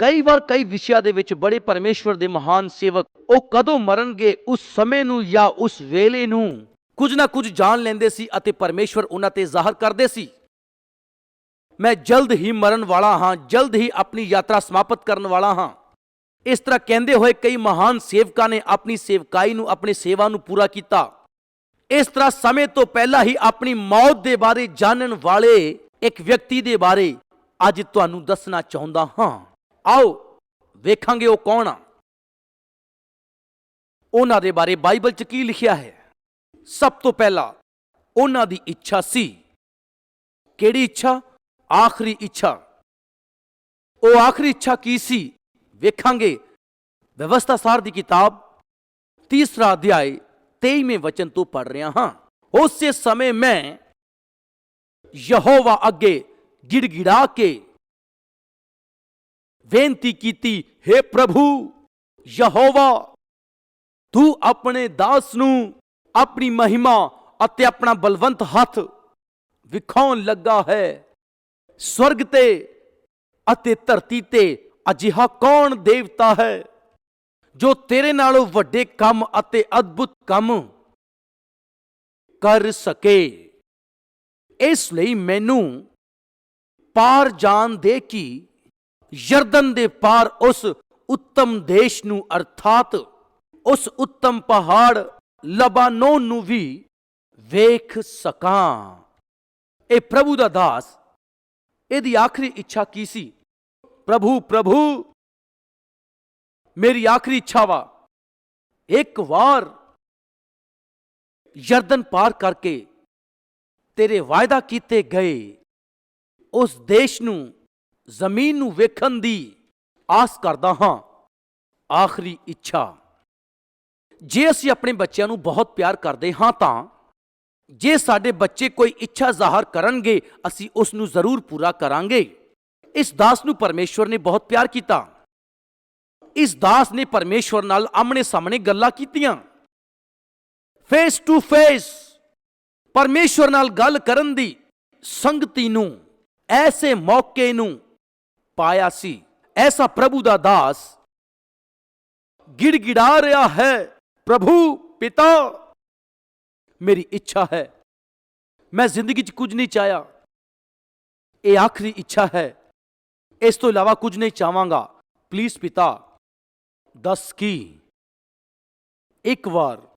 ਕਈ ਵਾਰ ਕਈ ਵਿਸ਼ਿਆਂ ਦੇ ਵਿੱਚ ਬੜੇ ਪਰਮੇਸ਼ਵਰ ਦੇ ਮਹਾਨ ਸੇਵਕ ਉਹ ਕਦੋਂ ਮਰਨਗੇ ਉਸ ਸਮੇਂ ਨੂੰ ਜਾਂ ਉਸ ਵੇਲੇ ਨੂੰ? ਕੁਝ ਨਾ ਕੁਝ ਜਾਣ ਲੈਂਦੇ ਸੀ ਅਤੇ ਪਰਮੇਸ਼ਵਰ ਉਹਨਾਂ ਤੇ ਜ਼ਾਹਰ ਕਰਦੇ ਸੀ। ਮੈਂ ਜਲਦ ਹੀ ਮਰਨ ਵਾਲਾ ਹਾਂ, ਜਲਦ ਹੀ ਆਪਣੀ ਯਾਤਰਾ ਸਮਾਪਤ ਕਰਨ ਵਾਲਾ ਹਾਂ। ਇਸ ਤਰ੍ਹਾਂ ਕਹਿੰਦੇ ਹੋਏ ਕਈ ਮਹਾਨ ਸੇਵਕਾਂ ਨੇ ਆਪਣੀ ਸੇਵਕਾਈ ਨੂੰ ਆਪਣੀ ਸੇਵਾ ਨੂੰ ਪੂਰਾ ਕੀਤਾ। ਇਸ ਤਰ੍ਹਾਂ ਸਮੇਂ ਤੋਂ ਪਹਿਲਾਂ ਹੀ ਆਪਣੀ ਮੌਤ ਦੇ ਬਾਰੇ ਜਾਣਨ ਵਾਲੇ ਇੱਕ ਵਿਅਕਤੀ ਦੇ ਬਾਰੇ ਅੱਜ ਤੁਹਾਨੂੰ ਦੱਸਣਾ ਚਾਹੁੰਦਾ ਹਾਂ। ਆਓ, ਵੇਖਾਂਗੇ ਉਹ ਕੌਣ ਆ। ਉਹਨਾਂ ਦੇ ਬਾਰੇ ਬਾਈਬਲ 'ਚ ਕੀ ਲਿਖਿਆ ਹੈ? ਸਭ ਤੋਂ ਪਹਿਲਾਂ ਉਹਨਾਂ ਦੀ ਇੱਛਾ ਸੀ। ਕਿਹੜੀ ਇੱਛਾ? ਆਖਰੀ ਇੱਛਾ। ਉਹ ਆਖਰੀ ਇੱਛਾ ਕੀ ਸੀ? ਵੇਖਾਂਗੇ। ਵਿਵਸਥਾ ਸਾਰ ਦੀ ਕਿਤਾਬ, ਤੀਸਰਾ ਅਧਿਆਇ 23ਵੇਂ ਵਚਨ ਤੋਂ ਪੜ ਰਿਹਾ ਹਾਂ। ਉਸੇ ਸਮੇਂ ਮੈਂ ਯਹੋਵਾ ਅੱਗੇ ਗਿੜਗਿੜਾ ਕੇ ਬੇਨਤੀ ਕੀਤੀ हे ਪ੍ਰਭੂ, ਯਹੋਵਾ, ਤੂੰ ਆਪਣੇ ਦਾਸ ਨੂੰ ਆਪਣੀ ਮਹਿਮਾ ਅਤੇ ਆਪਣਾ ਬਲਵੰਤ ਹੱਥ ਵਿਖਾਉਣ ਲੱਗਾ ਹੈ। ਸਵਰਗ ਤੇ ਅਤੇ ਧਰਤੀ ਤੇ ਅਜਿਹਾ ਕੌਣ ਦੇਵਤਾ ਹੈ, ਜੋ ਤੇਰੇ ਨਾਲੋਂ ਵੱਡੇ ਕੰਮ ਅਤੇ ਅਦਭੁਤ ਕੰਮ ਕਰ ਸਕੇ? ਇਸ ਲਈ ਮੈਨੂੰ ਪਾਰ ਜਾਣ ਦੇ ਕਿ ਯਰਦਨ ਦੇ ਪਾਰ ਉਸ ਉੱਤਮ ਦੇਸ਼ ਨੂੰ ਅਰਥਾਤ ਉਸ ਉੱਤਮ ਪਹਾੜ ਲਬਾਨੋਨ ਨੂੰ ਵੀ ਵੇਖ ਸਕਾਂ। ਇਹ ਪ੍ਰਭੂ ਦਾ ਦਾਸ, ਇਹਦੀ ਆਖਰੀ ਇੱਛਾ ਕੀ ਸੀ? ਪ੍ਰਭੂ ਪ੍ਰਭੂ, ਮੇਰੀ ਆਖਰੀ ਇੱਛਾ ਵਾ। ਇੱਕ ਵਾਰ ਯਰਦਨ ਪਾਰ ਕਰਕੇ ਤੇਰੇ ਵਾਅਦਾ ਕੀਤੇ ਗਏ ਉਸ ਦੇਸ਼ ਨੂੰ ਜ਼ਮੀਨ ਨੂੰ ਵੇਖਣ ਦੀ ਆਸ ਕਰਦਾ ਹਾਂ। ਆਖਰੀ ਇੱਛਾ। ਜੇ ਅਸੀਂ ਆਪਣੇ ਬੱਚਿਆਂ ਨੂੰ ਬਹੁਤ ਪਿਆਰ ਕਰਦੇ ਹਾਂ ਤਾਂ, ਜੇ ਸਾਡੇ ਬੱਚੇ ਕੋਈ ਇੱਛਾ ਜ਼ਾਹਰ ਕਰਨਗੇ, ਅਸੀਂ ਉਸ ਨੂੰ ਜ਼ਰੂਰ ਪੂਰਾ ਕਰਾਂਗੇ। ਇਸ ਦਾਸ ਨੂੰ ਪਰਮੇਸ਼ਵਰ ਨੇ ਬਹੁਤ ਪਿਆਰ ਕੀਤਾ। ਇਸ ਦਾਸ ਨੇ ਪਰਮੇਸ਼ਵਰ ਨਾਲ ਆਮਣੇ ਸਾਹਮਣੇ ਗੱਲਾਂ ਕੀਤੀਆਂ। ਫੇਸ ਟੂ ਫੇਸ ਪਰਮੇਸ਼ਵਰ ਨਾਲ ਗੱਲ ਕਰਨ ਦੀ ਸੰਗਤੀ ਨੂੰ, ਐਸੇ ਮੌਕੇ ਨੂੰ ਪਾਇਆ ਸੀ। ਐਸਾ ਪ੍ਰਭੂ ਦਾ ਦਾਸ ਗਿੜਗਿੜਾ ਰਿਹਾ ਹੈ, ਪ੍ਰਭੂ, ਪਿਤਾ, ਮੇਰੀ ਇੱਛਾ ਹੈ। ਮੈਂ ਜ਼ਿੰਦਗੀ 'ਚ ਕੁਝ ਨਹੀਂ ਚਾਹਿਆ। ਇਹ ਆਖਰੀ ਇੱਛਾ ਹੈ। ਇਸ ਤੋਂ ਇਲਾਵਾ ਕੁਝ ਨਹੀਂ ਚਾਹਾਂਗਾ। ਪਲੀਜ਼ ਪਿਤਾ, ਦੱਸ ਕੀ? ਇੱਕ ਵਾਰ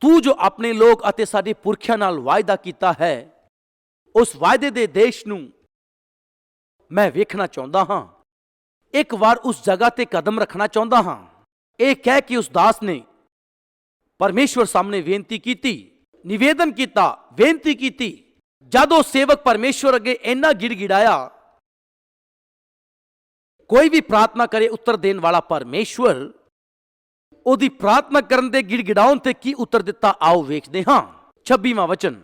ਤੂੰ ਜੋ ਆਪਣੇ ਲੋਕ ਅਤੇ ਸਾਡੇ ਪੁਰਖਿਆਂ ਨਾਲ ਵਾਅਦਾ ਕੀਤਾ ਹੈ, ਉਸ ਵਾਅਦੇ ਦੇ ਦੇਸ਼ ਨੂੰ ਮੈਂ ਵੇਖਣਾ ਚਾਹੁੰਦਾ ਹਾਂ। ਇੱਕ ਵਾਰ ਉਸ ਜਗ੍ਹਾ ਤੇ ਕਦਮ ਰੱਖਣਾ ਚਾਹੁੰਦਾ ਹਾਂ। ਇਹ ਕਹਿ ਕੇ ਉਸ ਦਾਸ ਨੇ ਪਰਮੇਸ਼ਵਰ ਸਾਹਮਣੇ ਬੇਨਤੀ ਕੀਤੀ, ਨਿਵੇਦਨ ਕੀਤਾ, ਬੇਨਤੀ ਕੀਤੀ। ਜਦ ਉਹ ਸੇਵਕ ਪਰਮੇਸ਼ਵਰ ਅੱਗੇ ਇੰਨਾ ਗਿੜਗਿੜਾਇਆ, ਕੋਈ ਵੀ ਪ੍ਰਾਰਥਨਾ ਕਰੇ ਉੱਤਰ ਦੇਣ ਵਾਲਾ ਪਰਮੇਸ਼ਵਰ, ਉਹਦੀ ਪ੍ਰਾਰਥਨਾ ਕਰਨ ਦੇ ਗਿੜਗਿੜਾਉਣ ਤੇ ਕੀ ਉੱਤਰ ਦਿੱਤਾ, ਆਓ ਵੇਖਦੇ ਹਾਂ। 26ਵਾਂ ਵਚਨ,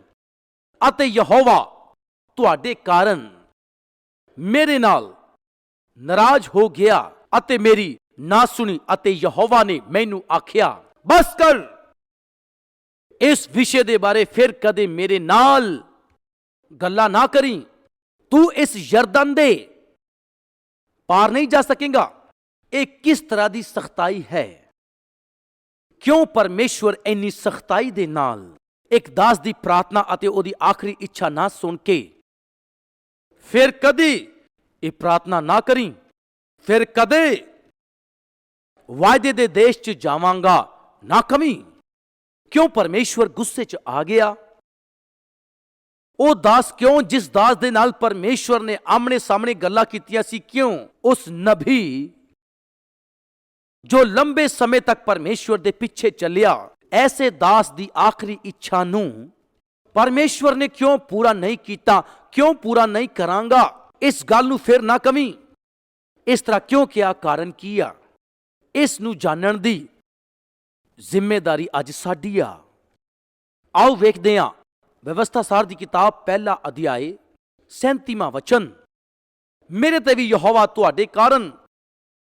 ਅਤੇ ਯਹੋਵਾ ਤੁਹਾਡੇ ਕਾਰਨ ਮੇਰੇ ਨਾਲ ਨਾਰਾਜ਼ ਹੋ ਗਿਆ ਅਤੇ ਮੇਰੀ ਨਾ ਸੁਣੀ ਅਤੇ ਯਹੋਵਾ ਨੇ ਮੈਨੂੰ ਆਖਿਆ, ਬਸ ਕਰ। ਇਸ ਵਿਸ਼ੇ ਦੇ ਬਾਰੇ ਫਿਰ ਕਦੇ ਮੇਰੇ ਨਾਲ ਗੱਲਾਂ ਨਾ ਕਰੀ। ਤੂੰ ਇਸ ਯਰਦਨ ਦੇ ਪਾਰ ਨਹੀਂ ਜਾ ਸਕੇਗਾ। ਇਹ ਕਿਸ ਤਰ੍ਹਾਂ ਦੀ ਸਖਤਾਈ ਹੈ? ਕਿਉਂ ਪਰਮੇਸ਼ਵਰ ਇੰਨੀ ਸਖਤਾਈ ਦੇ ਨਾਲ ਇੱਕ ਦਾਸ ਦੀ ਪ੍ਰਾਰਥਨਾ ਅਤੇ ਉਹਦੀ ਆਖਰੀ ਇੱਛਾ ਨਾ ਸੁਣ ਕੇ ਫਿਰ ਕਦੀ ਇਹ ਪ੍ਰਾਰਥਨਾ ਨਾ ਕਰੀ। ਫਿਰ ਕਦੇ ਵਾਅਦੇ ਦੇ ਦੇਸ਼ 'ਚ ਜਾਵਾਂਗਾ ਨਾ ਕਮੀ ਕਿਉਂ ਪਰਮੇਸ਼ਵਰ ਗੁੱਸੇ 'ਚ ਆ ਗਿਆ? ਉਹ ਦਾਸ ਕਿਉਂ ਜਿਸ ਦਾਸ ਦੇ ਨਾਲ ਪਰਮੇਸ਼ਵਰ ਨੇ ਆਮਣੇ ਸਾਹਮਣੇ ਗੱਲਾਂ ਕੀਤੀਆਂ ਸੀ, ਕਿਉਂ? ਉਸ ਨਬੀ ਜੋ ਲੰਬੇ ਸਮੇਂ ਤੱਕ ਪਰਮੇਸ਼ਵਰ ਦੇ ਪਿੱਛੇ ਚੱਲਿਆ, ਐਸੇ ਦਾਸ ਦੀ ਆਖਰੀ ਇੱਛਾ ਨੂੰ ਪਰਮੇਸ਼ਵਰ ਨੇ ਕਿਉਂ ਪੂਰਾ ਨਹੀਂ ਕੀਤਾ, ਕਿਉਂ ਪੂਰਾ ਨਹੀਂ ਕਰਾਂਗਾ? ਇਸ ਗੱਲ ਨੂੰ ਫਿਰ ਨਾ ਕਮੀ ਇਸ ਤਰ੍ਹਾਂ ਕਿਉਂ ਕਿਹਾ? ਕਾਰਨ ਕੀ ਆ? ਇਸ ਨੂੰ ਜਾਣਨ ਦੀ ਜ਼ਿੰਮੇਵਾਰੀ ਅੱਜ ਸਾਡੀ ਆ। ਆਓ ਵੇਖਦੇ ਹਾਂ। ਵਿਵਸਥਾ ਸਾਰ ਦੀ ਕਿਤਾਬ ਪਹਿਲਾ ਅਧਿਆਏ 37ਵਾਂ ਵਚਨ। ਮੇਰੇ ਤੇ ਵੀ ਯਹੋਵਾ ਤੁਹਾਡੇ ਕਾਰਨ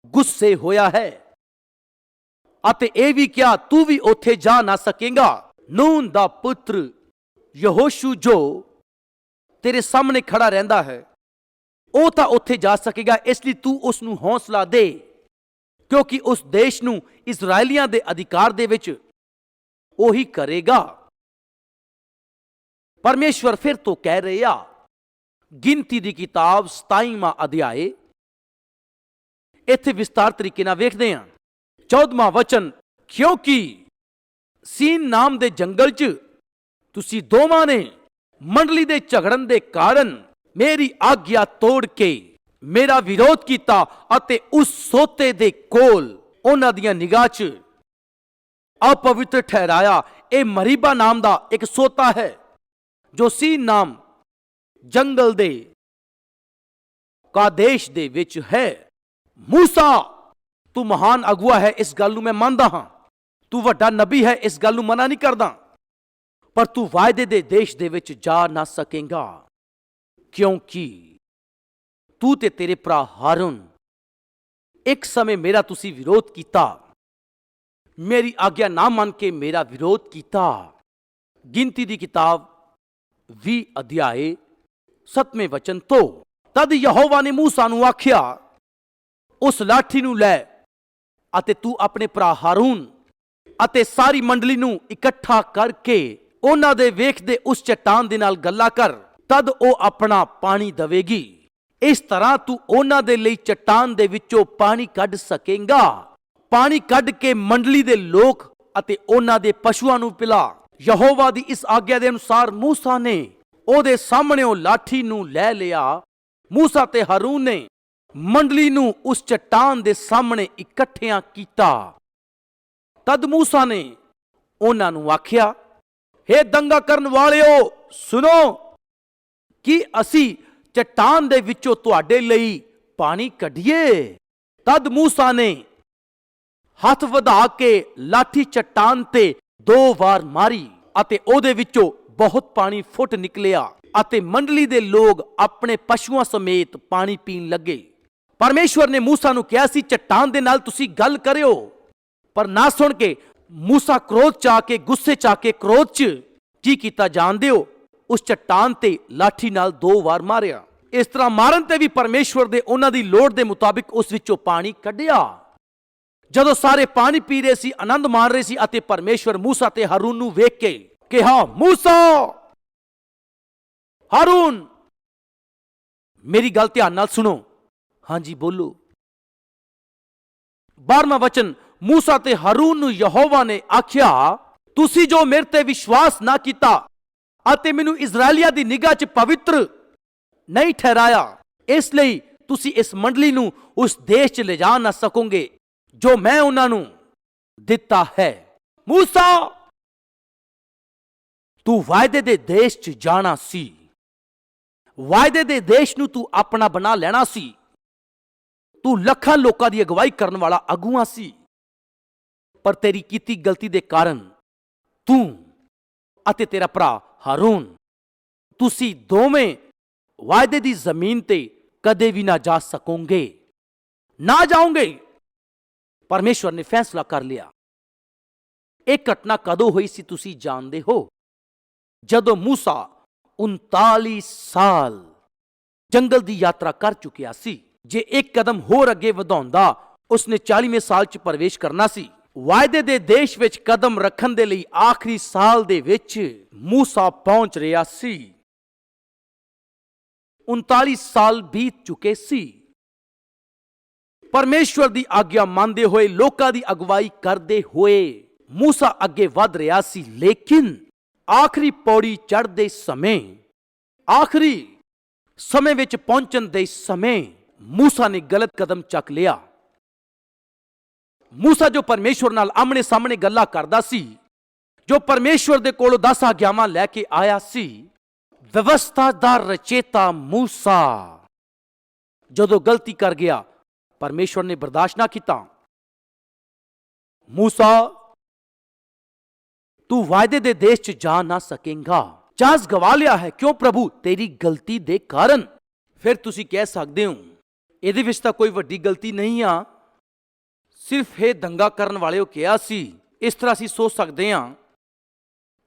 ਗੁੱਸੇ ਹੋਇਆ ਹੈ। ਅਤੇ ਇਹ ਵੀ ਕਿਹਾ, ਤੂੰ ਵੀ ਉੱਥੇ ਜਾ ਨਾ ਸਕੇਗਾ। ਨੂਨ ਦਾ ਪੁੱਤਰ ਯਹੋਸ਼ੂ ਜੋ ਤੇਰੇ ਸਾਹਮਣੇ ਖੜਾ ਰਹਿੰਦਾ ਹੈ। ਉਹ ਤਾਂ ਉੱਥੇ ਜਾ ਸਕੇਗਾ, ਇਸ ਲਈ ਤੂੰ ਉਸ ਨੂੰ ਹੌਸਲਾ ਦੇ। ਕਿਉਂਕਿ ਉਸ ਦੇਸ਼ ਨੂੰ ਇਜ਼ਰਾਈਲੀਆਂ ਦੇ ਅਧਿਕਾਰ ਦੇ ਵਿੱਚ ਉਹੀ ਕਰੇਗਾ। ਪਰਮੇਸ਼ਵਰ ਫਿਰ ਤੋਂ ਕਹਿ ਰਹੇ ਆ ਗਿਣਤੀ ਦੀ ਕਿਤਾਬ 27ਵਾਂ ਅਧਿਆਏ। ਇੱਥੇ ਵਿਸਤਾਰ ਤਰੀਕੇ ਨਾਲ ਵੇਖਦੇ ਹਾਂ। 14ਵਾਂ ਵਚਨ, ਕਿਉਂਕਿ ਸੀਨ ਨਾਮ ਦੇ ਜੰਗਲ 'ਚ ਤੁਸੀਂ ਦੋਵਾਂ ਨੇ ਮੰਡਲੀ ਦੇ ਝਗੜਨ ਦੇ ਕਾਰਨ ਮੇਰੀ ਆਗਿਆ ਤੋੜ ਕੇ, ਮੇਰਾ ਵਿਰੋਧ ਕੀਤਾ ਅਤੇ ਉਸ ਸੋਤੇ ਦੇ ਕੋਲ ਉਹਨਾਂ ਦੀਆਂ ਨਿਗਾਹ 'ਚ ਅਪਵਿੱਤਰ ਠਹਿਰਾਇਆ। ਇਹ ਮਰੀਬਾ ਨਾਮ ਦਾ ਇੱਕ ਸੋਤਾ ਹੈ, ਜੋ ਸੀ ਨਾਮ ਜੰਗਲ ਦੇ ਕਾਦੇਸ਼ ਦੇ ਵਿੱਚ ਹੈ। ਮੂਸਾ, ਤੂੰ ਮਹਾਨ ਅਗਵਾ ਹੈ, ਇਸ ਗੱਲ ਨੂੰ ਮੈਂ ਮੰਨਦਾ ਹਾਂ। ਤੂੰ ਵੱਡਾ ਨਬੀ ਹੈ, ਇਸ ਗੱਲ ਨੂੰ ਮਨਾ ਨਹੀਂ ਕਰਦਾ। ਪਰ ਤੂੰ ਵਾਅਦੇ ਦੇ ਦੇਸ਼ ਦੇ ਵਿੱਚ ਜਾ ਨਾ ਸਕੇਗਾ। ਕਿਉਂਕਿ ਤੂੰ ਤੇ ਤੇਰੇ ਭਰਾ ਹਾਰਨ ਇੱਕ ਸਮੇਂ ਮੇਰਾ ਤੁਸੀਂ ਵਿਰੋਧ ਕੀਤਾ ਮੇਰੀ ਆਗਿਆ ਨਾ ਮੰਨ ਕੇ ਮੇਰਾ ਵਿਰੋਧ ਕੀਤਾ ਗਿਣਤੀ ਦੀ ਕਿਤਾਬ 20 ਅਧਿਆਏ 7ਵੇਂ ਵਚਨ ਤੋਂ ਤਦ ਯਹੋਵਾ ਨੇ ਮੂਸਾ ਨੂੰ ਆਖਿਆ ਉਸ ਲਾਠੀ ਨੂੰ ਲੈ ਅਤੇ ਤੂੰ ਆਪਣੇ ਭਰਾ ਹਾਰੂਨ ਅਤੇ ਸਾਰੀ ਮੰਡਲੀ ਨੂੰ ਇਕੱਠਾ ਕਰਕੇ ਉਹਨਾਂ ਦੇ ਵੇਖਦੇ ਉਸ ਚਟਾਨ ਦੇ ਨਾਲ ਗੱਲਾਂ ਕਰ ਤਦ ਉਹ ਆਪਣਾ ਪਾਣੀ ਦੇਵੇਗੀ। ਇਸ ਤਰ੍ਹਾਂ ਤੂੰ ਉਹਨਾਂ ਦੇ ਲਈ ਚਟਾਨ ਦੇ ਵਿੱਚੋਂ ਪਾਣੀ ਕੱਢ ਸਕੇਗਾ। ਪਾਣੀ ਕੱਢ ਕੇ ਮੰਡਲੀ ਦੇ ਲੋਕ ਅਤੇ ਉਹਨਾਂ ਦੇ ਪਸ਼ੂਆਂ ਨੂੰ ਪਿਲਾ। ਯਹੋਵਾ ਦੀ ਇਸ ਆਗਿਆ ਦੇ ਅਨੁਸਾਰ ਮੂਸਾ ਨੇ ਉਹਦੇ ਸਾਹਮਣੇ ਉਹ ਲਾਠੀ ਨੂੰ ਲੈ ਲਿਆ। ਮੂਸਾ ਤੇ ਹਾਰੂਨ ਨੇ ਮੰਡਲੀ ਨੂੰ ਉਸ ਚਟਾਨ ਦੇ ਸਾਹਮਣੇ ਇਕੱਠਿਆਂ ਕੀਤਾ। ਤਦ ਮੂਸਾ ਨੇ ਉਹਨਾਂ ਨੂੰ ਆਖਿਆ, ਹੇ ਦੰਗਾ ਕਰਨ ਵਾਲਿਓ ਸੁਨੋ ਕਿ ਅਸੀਂ ਚਟਾਨ ਦੇ ਵਿੱਚੋਂ ਤੁਹਾਡੇ ਲਈ ਪਾਣੀ ਕੱਢੀਏ? ਤਦ ਮੂਸਾ ਨੇ ਹੱਥ ਵਧਾ ਕੇ ਲਾਠੀ ਚਟਾਨ ਤੇ ਦੋ ਵਾਰ ਮਾਰੀ ਅਤੇ ਉਹਦੇ ਵਿੱਚੋਂ ਬਹੁਤ ਪਾਣੀ ਫੁੱਟ ਨਿਕਲਿਆ ਅਤੇ ਮੰਡਲੀ ਦੇ ਲੋਕ ਆਪਣੇ ਪਸ਼ੂਆਂ ਸਮੇਤ ਪਾਣੀ ਪੀਣ ਲੱਗੇ। ਪਰਮੇਸ਼ਵਰ ਨੇ ਮੂਸਾ ਨੂੰ ਕਿਹਾ ਸੀ, ਚਟਾਨ ਦੇ ਨਾਲ ਤੁਸੀਂ ਗੱਲ ਕਰਿਓ। ਪਰ ਨਾ ਸੁਣ ਕੇ ਮੂਸਾ ਕ੍ਰੋਧ ਚ ਆ ਕੇ, ਗੁੱਸੇ ਚ ਆ ਕੇ ਕ੍ਰੋਧ ਚ ਕੀ ਕੀਤਾ ਜਾਣਦੇ ਹੋ? ਉਸ ਚਟਾਨ ਤੇ ਲਾਠੀ ਨਾਲ ਦੋ ਵਾਰ ਮਾਰਿਆ। ਇਸ ਤਰ੍ਹਾਂ ਮਾਰਨ ਤੇ ਵੀ ਪਰਮੇਸ਼ਵਰ ਦੇ ਉਹਨਾਂ ਦੀ ਲੋੜ ਦੇ ਮੁਤਾਬਿਕ ਉਸ ਵਿੱਚੋਂ ਪਾਣੀ ਕੱਢਿਆ। ਜਦੋਂ ਸਾਰੇ ਪਾਣੀ ਪੀ ਰਹੇ ਸੀ, ਆਨੰਦ ਮਾਣ ਰਹੇ ਸੀ ਅਤੇ ਪਰਮੇਸ਼ਵਰ ਮੂਸਾ ਤੇ ਹਰੂਨ ਨੂੰ ਵੇਖ ਕੇ ਕਿਹਾ, ਮੂਸਾ! ਹਾਰੂਨ! ਮੇਰੀ ਗੱਲ ਧਿਆਨ ਨਾਲ ਸੁਣੋ। ਹਾਂਜੀ, ਬੋਲੋ। 12ਵਾਂ ਵਚਨ, ਮੂਸਾ ਤੇ ਹਾਰੂਨ ਨੂੰ ਯਹੋਵਾ ਨੇ ਆਖਿਆ, ਤੁਸੀਂ ਜੋ ਮੇਰੇ ਤੇ ਵਿਸ਼ਵਾਸ ਨਾ ਕੀਤਾ ਅਤੇ ਮੈਨੂੰ ਇਜ਼ਰਾਈਲੀਆਂ ਦੀ ਨਿਗਾਹ 'ਚ ਪਵਿੱਤਰ ਨਹੀਂ ਠਹਿਰਾਇਆ। ਇਸ ਲਈ ਤੁਸੀਂ ਇਸ ਮੰਡਲੀ ਨੂੰ ਉਸ ਦੇਸ਼ 'ਚ ਲਿਜਾ ਨਾ ਸਕੋਗੇ, ਜੋ ਮੈਂ ਉਹਨਾਂ ਨੂੰ ਦਿੱਤਾ ਹੈ। ਮੂਸਾ, ਤੂੰ ਵਾਅਦੇ ਦੇ ਦੇਸ਼ 'ਚ ਜਾਣਾ ਸੀ। ਵਾਅਦੇ ਦੇ ਦੇਸ਼ ਨੂੰ ਤੂੰ ਆਪਣਾ ਬਣਾ ਲੈਣਾ ਸੀ। ਤੂੰ ਲੱਖਾਂ ਲੋਕਾਂ ਦੀ ਅਗਵਾਈ ਕਰਨ ਵਾਲਾ ਅਗੂਆ ਸੀ। ਪਰ ਤੇਰੀ ਕੀਤੀ ਗਲਤੀ ਦੇ ਕਾਰਨ ਤੂੰ ਅਤੇ ਤੇਰਾ ਭਰਾ ਹਾਰੂਨ, ਤੁਸੀਂ ਦੋਵੇਂ ਵਾਅਦੇ ਦੀ ਜ਼ਮੀਨ ਤੇ ਕਦੇ ਵੀ ਨਾ ਜਾ ਸਕੋਗੇ। ਨਾ ਜਾਓਗੇ। ਪਰਮੇਸ਼ਵਰ ਨੇ ਫੈਸਲਾ ਕਰ ਲਿਆ। ਇਹ ਘਟਨਾ ਕਦੋਂ ਹੋਈ ਸੀ ਤੁਸੀਂ ਜਾਣਦੇ ਹੋ? ਜਦੋਂ ਮੂਸਾ 39 ਸਾਲ ਜੰਗਲ ਦੀ ਯਾਤਰਾ ਕਰ ਚੁੱਕਿਆ ਸੀ, ਜੇ ਇੱਕ ਕਦਮ ਹੋਰ ਅੱਗੇ ਵਧਾਉਂਦਾ, ਉਸਨੇ 40ਵੇਂ ਸਾਲ 'ਚ ਪ੍ਰਵੇਸ਼ ਕਰਨਾ ਸੀ। ਵਾਅਦੇ ਦੇ ਦੇਸ਼ ਵਿੱਚ ਕਦਮ ਰੱਖਣ ਦੇ ਲਈ ਆਖਰੀ ਸਾਲ ਦੇ ਵਿੱਚ ਮੂਸਾ ਪਹੁੰਚ ਰਿਹਾ ਸੀ। 39 ਸਾਲ ਬੀਤ ਚੁੱਕੇ ਸੀ। ਪਰਮੇਸ਼ਵਰ ਦੀ ਆਗਿਆ ਮੰਨਦੇ ਹੋਏ ਲੋਕਾਂ ਦੀ ਅਗਵਾਈ ਕਰਦੇ ਹੋਏ ਮੂਸਾ ਅੱਗੇ ਵਧ ਰਿਹਾ ਸੀ, ਲੇਕਿਨ ਆਖਰੀ ਪੌੜੀ ਚੜ੍ਹਦੇ ਸਮੇਂ, ਆਖਰੀ ਸਮੇਂ ਵਿੱਚ ਪਹੁੰਚਣ ਦੇ ਸਮੇਂ ਮੂਸਾ ਨੇ ਗਲਤ ਕਦਮ ਚੱਕ ਲਿਆ। ਮੂਸਾ ਜੋ ਪਰਮੇਸ਼ਵਰ ਨਾਲ ਆਮਣੇ ਸਾਹਮਣੇ ਗੱਲਾਂ ਕਰਦਾ ਸੀ, ਜੋ ਪਰਮੇਸ਼ਵਰ ਦੇ ਕੋਲੋਂ 10 ਆਗਿਆਵਾਂ ਲੈ ਕੇ ਆਇਆ ਸੀ ਵਿਵਸਥਾ ਦਾ ਰਚੇਤਾ ਮੂਸਾ। ਜਦੋਂ ਗਲਤੀ ਕਰ ਗਿਆ, ਪਰਮੇਸ਼ਵਰ ਨੇ ਬਰਦਾਸ਼ਤ ਨਾ ਕੀਤਾ। ਮੂਸਾ, ਤੂੰ ਵਾਅਦੇ ਦੇ ਦੇਸ਼ 'ਚ ਜਾ ਨਾ ਸਕੇਗਾ। ਚਾਂਸ ਗਵਾ ਲਿਆ ਹੈ। ਕਿਉਂ ਪ੍ਰਭੂ? ਤੇਰੀ ਗਲਤੀ ਦੇ ਕਾਰਨ। ਫਿਰ ਤੁਸੀਂ ਕਹਿ ਸਕਦੇ ਹੋ, ਇਹਦੇ ਵਿੱਚ ਤਾਂ ਕੋਈ ਵੱਡੀ ਗਲਤੀ ਨਹੀਂ ਆ। ਸਿਰਫ ਇਹ ਦੰਗਾ ਕਰਨ ਵਾਲਿਓ ਕਿਹਾ ਸੀ, ਇਸ ਤਰ੍ਹਾਂ ਅਸੀਂ ਸੋਚ ਸਕਦੇ ਹਾਂ।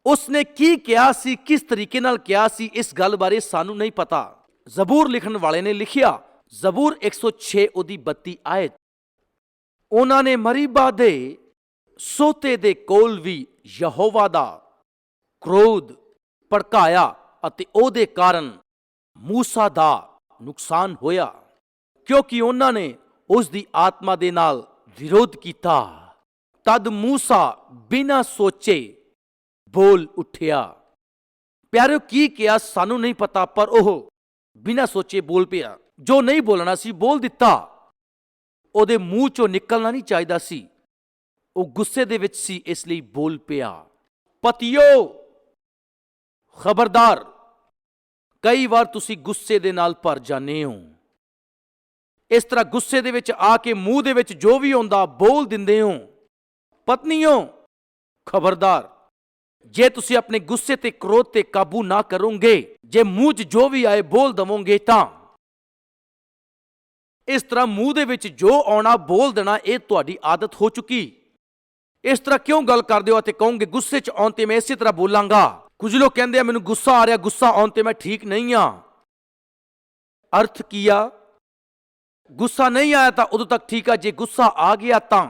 ਉਸਨੇ ਕੀ ਕਿਹਾ ਸੀ, ਕਿਸ ਤਰੀਕੇ ਨਾਲ ਕਿਹਾ ਸੀ, ਇਸ ਗੱਲ ਬਾਰੇ ਸਾਨੂੰ ਨਹੀਂ ਪਤਾ। ਜ਼ਬੂਰ ਲਿਖਣ ਵਾਲੇ ਨੇ ਲਿਖਿਆ, ਜ਼ਬੂਰ 106 ਉਹਦੀ 32 ਆਇਤ। ਉਹਨਾਂ ਨੇ ਮਰੀਬਾ ਦੇ ਸੋਤੇ ਦੇ ਕੋਲ ਵੀ ਯਹੋਵਾ ਦਾ ਕ੍ਰੋਧ ਭੜਕਾਇਆ ਅਤੇ ਉਹਦੇ ਕਾਰਨ ਮੂਸਾ ਦਾ ਨੁਕਸਾਨ ਹੋਇਆ, ਕਿਉਂਕਿ ਉਹਨਾਂ ਨੇ ਉਸ ਦੀ ਆਤਮਾ ਦੇ ਨਾਲ ਵਿਰੋਧ ਕੀਤਾ। ਤਦ ਮੂਸਾ ਬਿਨਾਂ ਸੋਚੇ ਬੋਲ ਉੱਠਿਆ। ਪਿਆਰਿਓ, ਕੀ ਕਿਹਾ? ਸਾਨੂੰ ਨਹੀਂ ਪਤਾ, ਪਰ ਉਹ ਬਿਨਾਂ ਸੋਚੇ ਬੋਲ ਪਿਆ। ਜੋ ਨਹੀਂ ਬੋਲਣਾ ਸੀ, ਬੋਲ ਦਿੱਤਾ। ਉਹਦੇ ਮੂੰਹ ਚੋਂ ਨਿਕਲਣਾ ਨਹੀਂ ਚਾਹੀਦਾ ਸੀ। ਉਹ ਗੁੱਸੇ ਦੇ ਵਿੱਚ ਸੀ, ਇਸ ਲਈ ਬੋਲ ਪਿਆ। ਪਤੀਓ, ਖਬਰਦਾਰ, ਕਈ ਵਾਰ ਤੁਸੀਂ ਗੁੱਸੇ ਦੇ ਨਾਲ ਭਰ ਜਾਂਦੇ ਹੋ। ਇਸ ਤਰ੍ਹਾਂ ਗੁੱਸੇ ਦੇ ਵਿੱਚ ਆ ਕੇ ਮੂੰਹ ਦੇ ਵਿੱਚ ਜੋ ਵੀ ਆਉਂਦਾ ਬੋਲ ਦਿੰਦੇ ਹੋ। ਪਤਨੀਓ, ਖਬਰਦਾਰ, ਜੇ ਤੁਸੀਂ ਆਪਣੇ ਗੁੱਸੇ ਤੇ ਕ੍ਰੋਧ ਤੇ ਕਾਬੂ ਨਾ ਕਰੋਗੇ, ਜੇ ਮੂੰਹ 'ਚ ਜੋ ਵੀ ਆਏ ਬੋਲ ਦਵੋਗੇ ਤਾਂ। ਇਸ ਤਰ੍ਹਾਂ ਮੂੰਹ ਦੇ ਵਿੱਚ ਜੋ ਆਉਣਾ ਬੋਲ ਦੇਣਾ, ਇਹ ਤੁਹਾਡੀ ਆਦਤ ਹੋ ਚੁੱਕੀ। ਇਸ ਤਰ੍ਹਾਂ ਕਿਉਂ ਗੱਲ ਕਰਦੇ ਹੋ ਅਤੇ ਕਹੋਗੇ, ਗੁੱਸੇ 'ਚ ਆਉਣ ਤੇ ਮੈਂ ਇਸੇ ਤਰ੍ਹਾਂ ਬੋਲਾਂਗਾ। ਕੁਝ ਲੋਕ ਕਹਿੰਦੇ ਆ, ਮੈਨੂੰ ਗੁੱਸਾ ਆ ਰਿਹਾ, ਗੁੱਸਾ ਆਉਣ ਤੇ ਮੈਂ ਠੀਕ ਨਹੀਂ ਆ ਅਰਥ ਕੀ ਆ? ਗੁੱਸਾ ਨਹੀਂ ਆਇਆ ਤਾਂ ਉਦੋਂ ਤੱਕ ਠੀਕ ਆ, ਜੇ ਗੁੱਸਾ ਆ ਗਿਆ ਤਾਂ।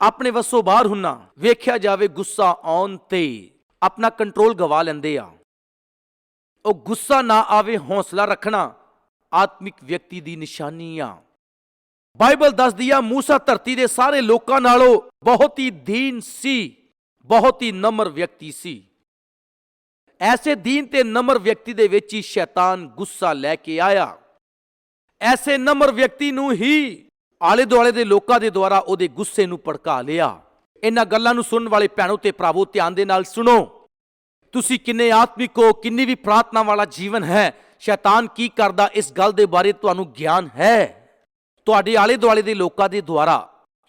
ਆਪਣੇ ਵੱਸੋਂ ਬਾਹਰ ਹੁੰਨਾ, ਵੇਖਿਆ ਜਾਵੇ ਗੁੱਸਾ ਆਉਣ ਤੇ ਆਪਣਾ ਕੰਟਰੋਲ ਗਵਾ ਲੈਂਦੇ ਆ। ਉਹ ਗੁੱਸਾ ਨਾ ਆਵੇ ਹੌਸਲਾ ਰੱਖਣਾ ਆਤਮਿਕ ਵਿਅਕਤੀ ਦੀ ਨਿਸ਼ਾਨੀ ਆ। ਬਾਈਬਲ ਦੱਸਦੀ ਆ, ਮੂਸਾ ਧਰਤੀ ਦੇ ਸਾਰੇ ਲੋਕਾਂ ਨਾਲੋਂ ਬਹੁਤ ਹੀ ਦੀਨ ਸੀ, ਬਹੁਤ ਹੀ ਨਮਰ ਵਿਅਕਤੀ ਸੀ। ਐਸੇ ਦੀਨ ਤੇ ਨਮਰ ਵਿਅਕਤੀ ਦੇ ਵਿੱਚ ਹੀ ਸ਼ੈਤਾਨ ਗੁੱਸਾ ਲੈ ਕੇ ਆਇਆ। ਐਸੇ ਨੰਬਰ ਵਿਅਕਤੀ ਨੂੰ ਹੀ ਆਲੇ ਦੁਆਲੇ ਦੇ ਲੋਕਾਂ ਦੇ ਦੁਆਰਾ ਉਹਦੇ ਗੁੱਸੇ ਨੂੰ ਭੜਕਾ ਲਿਆ। ਇਹਨਾਂ ਗੱਲਾਂ ਨੂੰ ਸੁਣਨ ਵਾਲੇ ਭੈਣੋ ਤੇ ਭਰਾਵੋ, ਧਿਆਨ ਦੇ ਨਾਲ ਸੁਣੋ। ਤੁਸੀਂ ਕਿੰਨੇ ਆਤਮਿਕ ਹੋ, ਕਿੰਨੀ ਵੀ ਪ੍ਰਾਰਥਨਾ ਵਾਲਾ ਜੀਵਨ ਹੈ, ਸ਼ੈਤਾਨ ਕੀ ਕਰਦਾ, ਇਸ ਗੱਲ ਦੇ ਬਾਰੇ ਤੁਹਾਨੂੰ ਗਿਆਨ ਹੈ। ਤੁਹਾਡੇ ਆਲੇ ਦੁਆਲੇ ਦੇ ਲੋਕਾਂ ਦੇ ਦੁਆਰਾ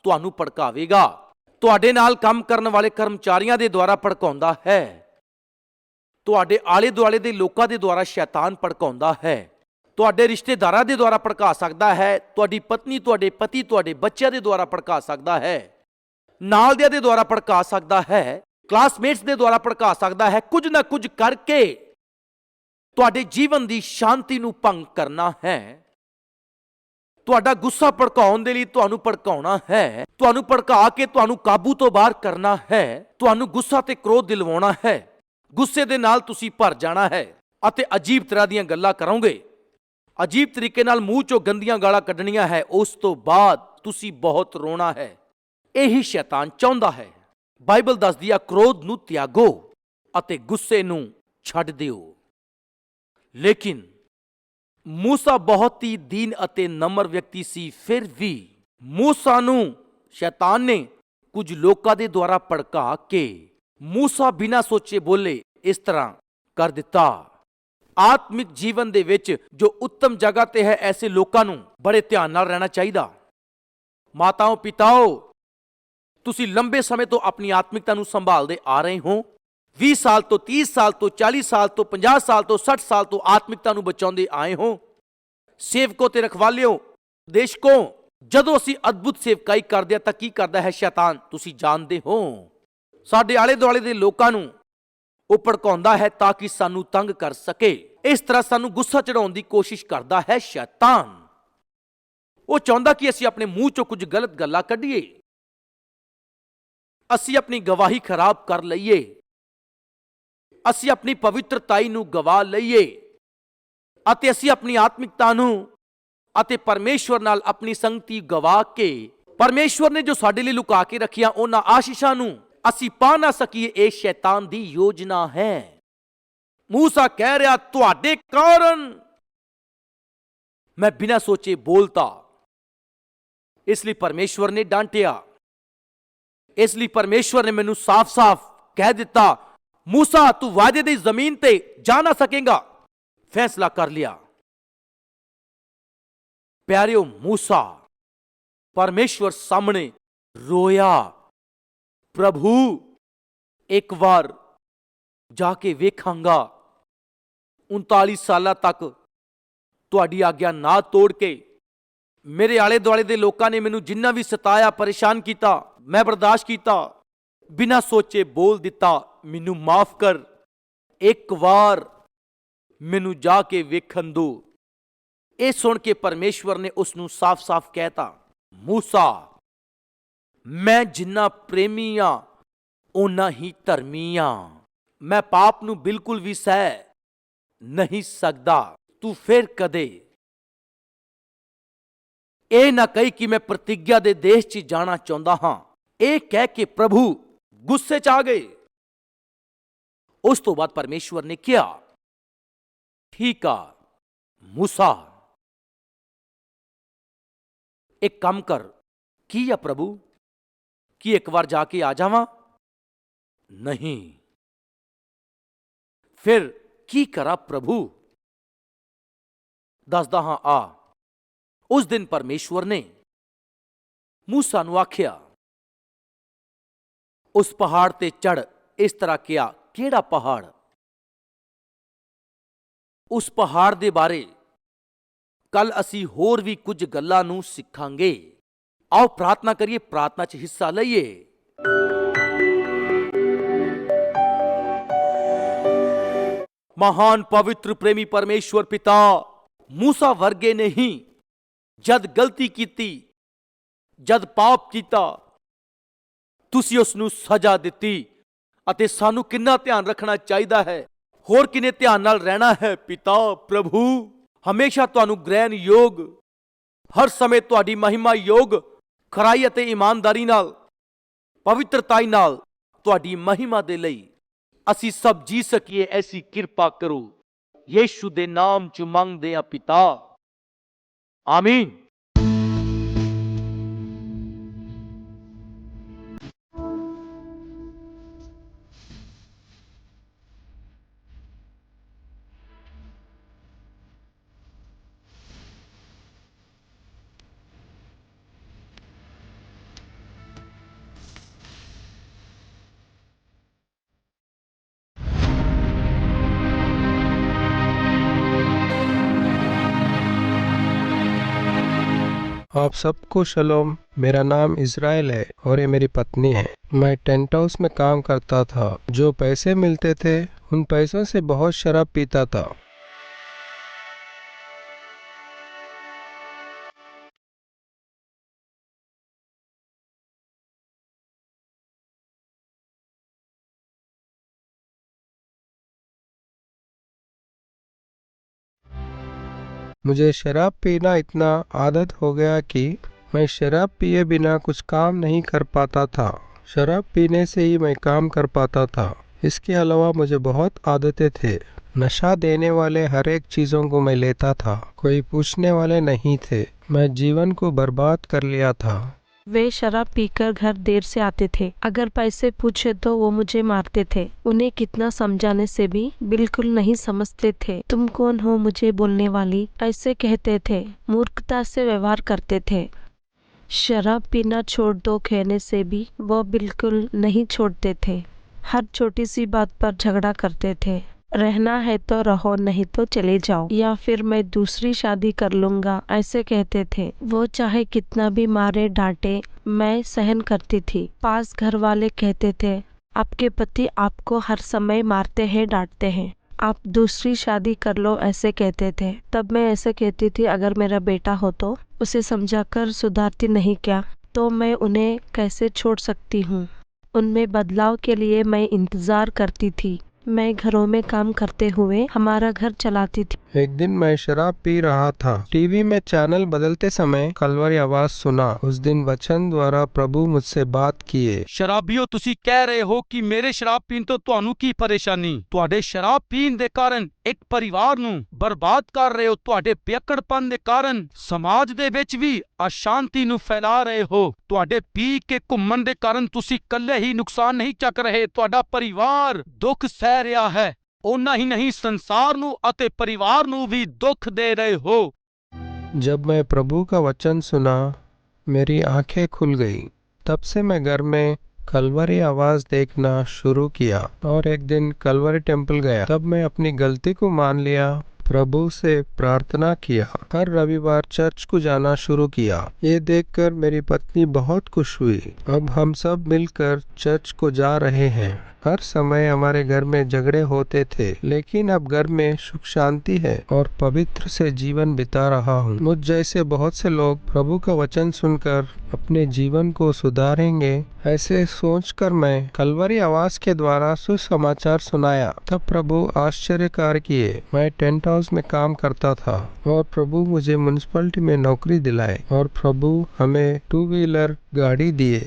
ਤੁਹਾਨੂੰ ਭੜਕਾਵੇਗਾ। ਤੁਹਾਡੇ ਨਾਲ ਕੰਮ ਕਰਨ ਵਾਲੇ ਕਰਮਚਾਰੀਆਂ ਦੇ ਦੁਆਰਾ ਭੜਕਾਉਂਦਾ ਹੈ। ਤੁਹਾਡੇ ਆਲੇ ਦੁਆਲੇ ਦੇ ਲੋਕਾਂ ਦੇ ਦੁਆਰਾ ਸ਼ੈਤਾਨ ਭੜਕਾਉਂਦਾ ਹੈ। ਤੁਹਾਡੇ ਰਿਸ਼ਤੇਦਾਰਾਂ ਦੇ ਦੁਆਰਾ ਭੜਕਾ ਸਕਦਾ ਹੈ, ਤੁਹਾਡੀ ਪਤਨੀ, ਤੁਹਾਡੇ ਪਤੀ, ਤੁਹਾਡੇ ਬੱਚਿਆਂ ਦੇ ਦੁਆਰਾ ਭੜਕਾ ਸਕਦਾ ਹੈ। ਨਾਲ ਦਿਆਂ ਦੇ ਦੁਆਰਾ ਭੜਕਾ ਸਕਦਾ ਹੈ, ਕਲਾਸਮੇਟਸ ਦੇ ਦੁਆਰਾ ਭੜਕਾ ਸਕਦਾ ਹੈ, ਕੁਝ ਨਾ ਕੁਝ ਕਰਕੇ ਤੁਹਾਡੇ ਜੀਵਨ ਦੀ ਸ਼ਾਂਤੀ ਨੂੰ ਭੰਗ ਕਰਨਾ ਹੈ। ਤੁਹਾਡਾ ਗੁੱਸਾ ਭੜਕਾਉਣ ਦੇ ਲਈ ਤੁਹਾਨੂੰ ਭੜਕਾਉਣਾ ਹੈ, ਤੁਹਾਨੂੰ ਭੜਕਾ ਕੇ ਤੁਹਾਨੂੰ ਕਾਬੂ ਤੋਂ ਬਾਹਰ ਕਰਨਾ ਹੈ, ਤੁਹਾਨੂੰ ਗੁੱਸਾ ਤੇ ਕ੍ਰੋਧ ਦਿਲਵਾਉਣਾ ਹੈ। ਗੁੱਸੇ ਦੇ ਨਾਲ ਤੁਸੀਂ ਭਰ ਜਾਣਾ ਹੈ ਅਤੇ ਅਜੀਬ ਤਰ੍ਹਾਂ ਦੀਆਂ ਗੱਲਾਂ ਕਰੋਗੇ। ਅਜੀਬ ਤਰੀਕੇ ਨਾਲ ਮੂੰਹ ਚੋਂ ਗੰਦੀਆਂ ਗਾਲਾਂ ਕੱਢਣੀਆਂ ਹੈ, ਉਸ ਤੋਂ ਬਾਅਦ ਤੁਸੀਂ ਬਹੁਤ ਰੋਣਾ ਹੈ। ਇਹੀ ਸ਼ੈਤਾਨ ਚਾਹੁੰਦਾ ਹੈ। ਬਾਈਬਲ ਦੱਸਦੀ ਆ, ਕ੍ਰੋਧ ਨੂੰ ਤਿਆਗੋ ਅਤੇ ਗੁੱਸੇ ਨੂੰ ਛੱਡ ਦਿਓ। ਲੇਕਿਨ ਮੂਸਾ ਬਹੁਤ ਹੀ ਦੀਨ ਅਤੇ ਨਮਰ ਵਿਅਕਤੀ ਸੀ, ਫਿਰ ਵੀ ਮੂਸਾ ਨੂੰ ਸ਼ੈਤਾਨ ਨੇ ਕੁਝ ਲੋਕਾਂ ਦੇ ਦੁਆਰਾ ਭੜਕਾ ਕੇ ਮੂਸਾ ਬਿਨਾਂ ਸੋਚੇ ਬੋਲੇ ਇਸ ਤਰ੍ਹਾਂ ਕਰ ਦਿੱਤਾ। ਆਤਮਿਕ ਜੀਵਨ ਦੇ ਵਿੱਚ ਜੋ ਉੱਤਮ ਜਗ੍ਹਾ ਤੇ ਹੈ, ਐਸੇ ਲੋਕਾਂ ਨੂੰ ਬੜੇ ਧਿਆਨ ਨਾਲ ਰਹਿਣਾ ਚਾਹੀਦਾ। ਮਾਤਾਓ, ਪਿਤਾਓ, ਤੁਸੀਂ ਲੰਬੇ ਸਮੇਂ ਤੋਂ ਆਪਣੀ ਆਤਮਿਕਤਾ ਨੂੰ ਸੰਭਾਲਦੇ ਆ ਰਹੇ ਹੋ। 20 ਸਾਲ ਤੋਂ 30 ਸਾਲ ਤੋਂ 40 ਸਾਲ ਤੋਂ 50 ਸਾਲ ਤੋਂ 60 ਸਾਲ ਤੋਂ ਆਤਮਿਕਤਾ ਨੂੰ ਬਚਾਉਂਦੇ ਆਏ ਹੋ। ਸੇਵਕੋ ਤੇ ਰਖਵਾਲਿਓ, ਦੇਸ਼ਕੋ, ਜਦੋਂ ਅਸੀਂ ਅਦਭੁਤ ਸੇਵਕਾਈ ਕਰਦੇ ਆ ਤਾਂ ਕੀ ਕਰਦਾ ਹੈ ਸ਼ੈਤਾਨ? ਤੁਸੀਂ ਜਾਣਦੇ ਹੋ। ਸਾਡੇ ਆਲੇ ਦੁਆਲੇ ਦੇ ਲੋਕਾਂ ਨੂੰ ਉਹ ਭੜਕਾਉਂਦਾ ਹੈ ਤਾਂ ਕਿ ਸਾਨੂੰ ਤੰਗ ਕਰ ਸਕੇ। ਇਸ ਤਰ੍ਹਾਂ ਸਾਨੂੰ ਗੁੱਸਾ ਚੜਾਉਣ ਦੀ ਕੋਸ਼ਿਸ਼ ਕਰਦਾ ਹੈ ਸ਼ੈਤਾਨ। ਉਹ ਚਾਹੁੰਦਾ ਕਿ ਅਸੀਂ ਆਪਣੇ ਮੂੰਹ ਚੋਂ ਕੁਝ ਗਲਤ ਗੱਲਾਂ ਕੱਢੀਏ। ਅਸੀਂ ਆਪਣੀ ਗਵਾਹੀ ਖਰਾਬ ਕਰ ਲਈਏ। ਅਸੀਂ ਆਪਣੀ ਪਵਿੱਤਰਤਾਈ ਨੂੰ ਗਵਾ ਲਈਏ। ਅਤੇ ਅਸੀਂ ਆਪਣੀ ਆਤਮਿਕਤਾ ਨੂੰ ਅਤੇ ਪਰਮੇਸ਼ਵਰ ਨਾਲ ਆਪਣੀ ਸੰਗਤੀ ਗਵਾ ਕੇ, ਪਰਮੇਸ਼ਵਰ ਨੇ ਜੋ ਸਾਡੇ ਲਈ ਲੁਕਾ ਕੇ ਰੱਖੀਆਂ ਉਹਨਾਂ ਆਸ਼ੀਸ਼ਾਂ ਨੂੰ ਅਸੀਂ ਪਾ ਨਾ ਸਕੀਏ, ਇਹ ਸ਼ੈਤਾਨ ਦੀ ਯੋਜਨਾ ਹੈ। ਮੂਸਾ ਕਹਿ ਰਿਹਾ, ਤੁਹਾਡੇ ਕਾਰਨ ਮੈਂ ਬਿਨਾਂ ਸੋਚੇ ਬੋਲਤਾ। ਇਸ ਲਈ ਪਰਮੇਸ਼ਵਰ ਨੇ ਡਾਂਟਿਆ। ਇਸ ਲਈ ਪਰਮੇਸ਼ਵਰ ਨੇ ਮੈਨੂੰ ਸਾਫ਼-ਸਾਫ਼ ਕਹਿ ਦਿੱਤਾ, ਮੂਸਾ, ਤੂੰ ਵਾਅਦੇ ਦੀ ਜ਼ਮੀਨ ਤੇ ਜਾ ਨਾ ਸਕੇਗਾ। ਫੈਸਲਾ ਕਰ ਲਿਆ। ਪਿਆਰਿਓ ਮੂਸਾ, ਪਰਮੇਸ਼ਵਰ ਸਾਹਮਣੇ ਰੋਇਆ। ਪ੍ਰਭੂ, ਇੱਕ ਵਾਰ ਜਾ ਕੇ ਵੇਖਾਂਗਾ। 39 ਸਾਲਾਂ ਤੱਕ ਤੁਹਾਡੀ ਆਗਿਆ ਨਾ ਤੋੜ ਕੇ ਮੇਰੇ ਆਲੇ ਦੁਆਲੇ ਦੇ ਲੋਕਾਂ ਨੇ ਮੈਨੂੰ ਜਿੰਨਾ ਵੀ ਸਤਾਇਆ, ਪਰੇਸ਼ਾਨ ਕੀਤਾ, ਮੈਂ ਬਰਦਾਸ਼ਤ ਕੀਤਾ, ਬਿਨਾਂ ਸੋਚੇ ਬੋਲ ਦਿੱਤਾ, ਮੈਨੂੰ ਮਾਫ ਕਰ। ਇੱਕ ਵਾਰ ਮੈਨੂੰ ਜਾ ਕੇ ਵੇਖਣ ਦੋ। ਇਹ ਸੁਣ ਕੇ ਪਰਮੇਸ਼ਵਰ ਨੇ ਉਸ ਨੂੰ ਸਾਫ਼-ਸਾਫ਼ ਕਹਿਤਾ, ਮੂਸਾ ਮੈਂ ਜਿੰਨਾ ਪ੍ਰੇਮੀ ਆ, ਓਨਾ ਹੀ ਧਰਮੀ ਆ। ਮੈਂ ਪਾਪ ਨੂੰ ਬਿਲਕੁਲ ਵੀ ਸਹਿ ਨਹੀਂ ਸਕਦਾ। ਤੂੰ ਫਿਰ ਕਦੇ ਇਹ ਨਾ ਕਹੀ ਕਿ ਮੈਂ ਪ੍ਰਤੀਗਿਆ ਦੇ ਦੇਸ਼ 'ਚ ਜਾਣਾ ਚਾਹੁੰਦਾ ਹਾਂ। ਇਹ ਕਹਿ ਕੇ ਪ੍ਰਭੂ ਗੁੱਸੇ 'ਚ ਆ ਗਏ। ਉਸ ਤੋਂ ਬਾਅਦ ਪਰਮੇਸ਼ਵਰ ਨੇ ਕਿਹਾ, ਠੀਕ ਆ, ਮੂਸਾ, ਇੱਕ ਕੰਮ ਕਰ। ਕੀ ਆ ਪ੍ਰਭੂ? ਕੀ ਇੱਕ ਵਾਰ ਜਾ ਕੇ ਆ ਜਾਵਾਂ? ਨਹੀਂ। ਫਿਰ ਕੀ ਕਰਾਂ ਪ੍ਰਭੂ? ਦੱਸਦਾ ਹਾਂ, ਆ। ਉਸ ਦਿਨ ਪਰਮੇਸ਼ਵਰ ਨੇ ਮੂਸਾ ਨੂੰ ਆਖਿਆ, ਉਸ ਪਹਾੜ ਤੇ ਚੜ ਇਸ ਤਰ੍ਹਾਂ ਕਿਹਾ, ਕਿਹੜਾ ਪਹਾੜ? ਉਸ ਪਹਾੜ ਦੇ ਬਾਰੇ ਕੱਲ ਅਸੀਂ ਹੋਰ ਵੀ ਕੁਝ ਗੱਲਾਂ ਨੂੰ ਸਿੱਖਾਂਗੇ। ਆਓ ਪ੍ਰਾਰਥਨਾ ਕਰੀਏ ਪ੍ਰਾਰਥਨਾ 'ਚ ਹਿੱਸਾ ਲਈਏ ਮਹਾਨ ਪਵਿੱਤਰ ਪ੍ਰੇਮੀ ਪਰਮੇਸ਼ਵਰ ਪਿਤਾ ਮੂਸਾ ਵਰਗੇ ਨੇ ਹੀ ਜਦ ਗਲਤੀ ਕੀਤੀ ਜਦ ਪਾਪ ਕੀਤਾ ਤੁਸੀਂ ਉਸ ਨੂੰ ਸਜ਼ਾ ਦਿੱਤੀ ਅਤੇ ਸਾਨੂੰ ਕਿੰਨਾ ਧਿਆਨ ਰੱਖਣਾ ਚਾਹੀਦਾ ਹੈ ਹੋਰ ਕਿੰਨੇ ਧਿਆਨ ਨਾਲ ਰਹਿਣਾ ਹੈ ਪਿਤਾ ਪ੍ਰਭੂ ਹਮੇਸ਼ਾ ਤੁਹਾਨੂੰ ਗ੍ਰਹਿਣ ਯੋਗ ਹਰ ਸਮੇਂ ਤੁਹਾਡੀ ਮਹਿਮਾ ਯੋਗ ਖਰਾਈ ਅਤੇ ਇਮਾਨਦਾਰੀ ਨਾਲ, ਪਵਿੱਤਰਤਾਈ ਨਾਲ ਤੁਹਾਡੀ ਮਹਿਮਾ ਦੇ ਲਈ ਅਸੀਂ ਸਭ ਜੀ ਸਕੀਏ ਐਸੀ ਕਿਰਪਾ ਕਰੋ। ਯੀਸ਼ੂ ਦੇ ਨਾਮ ਚ ਮੰਗਦੇ ਆ ਪਿਤਾ। ਆਮੀਨ। आप सबको शलोम। मेरा नाम इसराइल है और ये मेरी पत्नी है। मैं टेंट हाउस में काम करता था। जो पैसे मिलते थे, उन पैसों से बहुत शराब पीता था। मुझे शराब पीना इतना आदत हो गया कि मैं शराब पिए बिना कुछ काम नहीं कर पाता था। शराब पीने से ही मैं काम कर पाता था। इसके अलावा मुझे बहुत आदतें थे। नशा देने वाले हर एक चीज़ों को मैं लेता था। कोई पूछने वाले नहीं थे। मैं जीवन को बर्बाद कर लिया था। वे शराब पीकर घर देर से आते थे। अगर पैसे पूछे तो वो मुझे मारते थे। उन्हें कितना समझाने से भी बिल्कुल नहीं समझते थे। तुम कौन हो मुझे बोलने वाली? ऐसे कहते थे। मूर्खता से व्यवहार करते थे। शराब पीना छोड़ दो कहने से भी वो बिल्कुल नहीं छोड़ते थे। हर छोटी सी बात पर झगड़ा करते थे। रहना है तो रहो, नहीं तो चले जाओ। या फिर मैं दूसरी शादी कर लूँगा, ऐसे कहते थे। वो चाहे कितना भी मारे डांटे, मैं सहन करती थी। पास घर वाले कहते थे, आपके पति आपको हर समय मारते हैं, डांटते हैं। आप दूसरी शादी कर लो, ऐसे कहते थे। तब मैं ऐसे कहती थी, अगर मेरा बेटा हो तो उसे समझाकर सुधारती नहीं क्या? तो मैं उन्हें कैसे छोड़ सकती हूँ? उनमें बदलाव के लिए मैं इंतज़ार करती थी। मैं घरों में काम करते हुए हमारा घर चलाती थी एक दिन मैं शराब पी रहा था टीवी में चैनल बदलते समय कलवरी आवाज सुना उस दिन वचन द्वारा प्रभु मुझसे बात किए ਸ਼ਰਾਬੀਓ ਤੁਸੀਂ ਕਹਿ ਰਹੇ ਹੋ ਕਿ ਮੇਰੇ ਸ਼ਰਾਬ ਪੀਣ ਤੋਂ ਤੁਹਾਨੂੰ ਕੀ ਪਰੇਸ਼ਾਨੀ ਤੁਹਾਡੇ ਸ਼ਰਾਬ ਪੀਣ ਦੇ ਕਾਰਨ ਇੱਕ ਪਰਿਵਾਰ ਨੂੰ ਬਰਬਾਦ ਕਰ ਰਹੇ ਹੋ ਤੁਹਾਡੇ ਪਿਅਕੜਪਨ ਦੇ ਕਾਰਨ ਸਮਾਜ ਦੇ ਵਿੱਚ ਵੀ ਅਸ਼ਾਂਤੀ ਨੂੰ ਫੈਲਾ ਰਹੇ ਹੋ ਤੁਹਾਡੇ ਪੀ ਕੇ ਘੁੰਮਣ ਦੇ ਕਾਰਨ ਤੁਸੀਂ ਇਕੱਲੇ ਹੀ ਨੁਕਸਾਨ ਨਹੀਂ ਚੱਕ ਰਹੇ ਤੁਹਾਡਾ ਪਰਿਵਾਰ ਦੁੱਖ ਸਹਿ ਰਿਹਾ ਹੈ ਓਨਾ ਹੀ ਨਹੀਂ ਸੰਸਾਰ ਨੂੰ ਅਤੇ ਪਰਿਵਾਰ ਨੂੰ ਵੀ ਦੁੱਖ ਦੇ ਰਹੇ ਹੋ जब मैं प्रभु का वचन सुना मेरी आंखें खुल गई तब से मैं घर में कलवरी आवाज देखना शुरू किया और एक दिन कलवरी टेम्पल गया तब मैं अपनी गलती को मान लिया प्रभु से प्रार्थना किया। हर रविवार चर्च को जाना शुरू किया। ये देखकर मेरी पत्नी बहुत खुश हुई। अब हम सब मिलकर चर्च को जा रहे हैं। हर समय हमारे घर में झगड़े होते थे, लेकिन अब घर में सुख शांति है और पवित्र से जीवन बिता रहा हूँ। मुझ जैसे बहुत से लोग प्रभु का वचन सुनकर अपने जीवन को सुधारेंगे, ऐसे सोचकर मैं कलवरी आवाज़ के द्वारा सुसमाचार सुनाया। तब प्रभु आश्चर्य कार्य किए, मैं टेंट हाउस में काम करता था और प्रभु मुझे म्यूनसिपलिटी में नौकरी दिलाए और प्रभु हमें टू व्हीलर गाड़ी दिए।